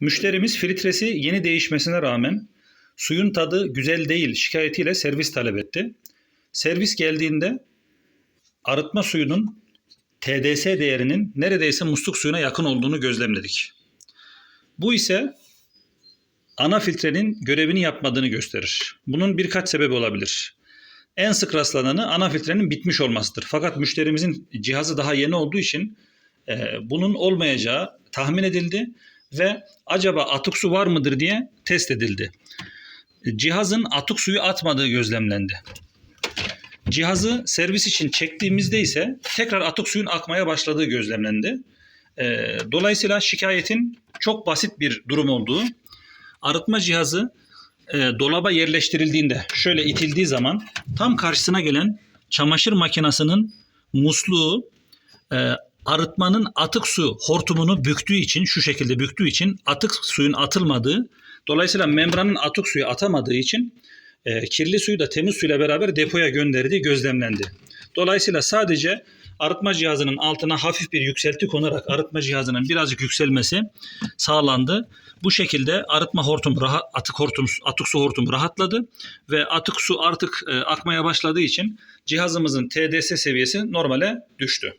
Müşterimiz filtresi yeni değişmesine rağmen suyun tadı güzel değil şikayetiyle servis talep etti. Servis geldiğinde arıtma suyunun TDS değerinin neredeyse musluk suyuna yakın olduğunu gözlemledik. Bu ise ana filtrenin görevini yapmadığını gösterir. Bunun birkaç sebebi olabilir. En sık rastlananı ana filtrenin bitmiş olmasıdır. Fakat müşterimizin cihazı daha yeni olduğu için e, bunun olmayacağı tahmin edildi ve acaba atık su var mıdır diye test edildi. Cihazın atık suyu atmadığı gözlemlendi. Cihazı servis için çektiğimizde ise tekrar atık suyun akmaya başladığı gözlemlendi. E, dolayısıyla şikayetin çok basit bir durum olduğu, arıtma cihazı e, dolaba yerleştirildiğinde şöyle itildiği zaman tam karşısına gelen çamaşır makinesinin musluğu e, arıtmanın atık su hortumunu büktüğü için şu şekilde büktüğü için atık suyun atılmadığı dolayısıyla membranın atık suyu atamadığı için e, kirli suyu da temiz suyla beraber depoya gönderdiği gözlemlendi. Dolayısıyla sadece arıtma cihazının altına hafif bir yükselti konarak arıtma cihazının birazcık yükselmesi sağlandı. Bu şekilde arıtma hortum rahat, atık hortum atık su hortum rahatladı ve atık su artık e, akmaya başladığı için cihazımızın TDS seviyesi normale düştü.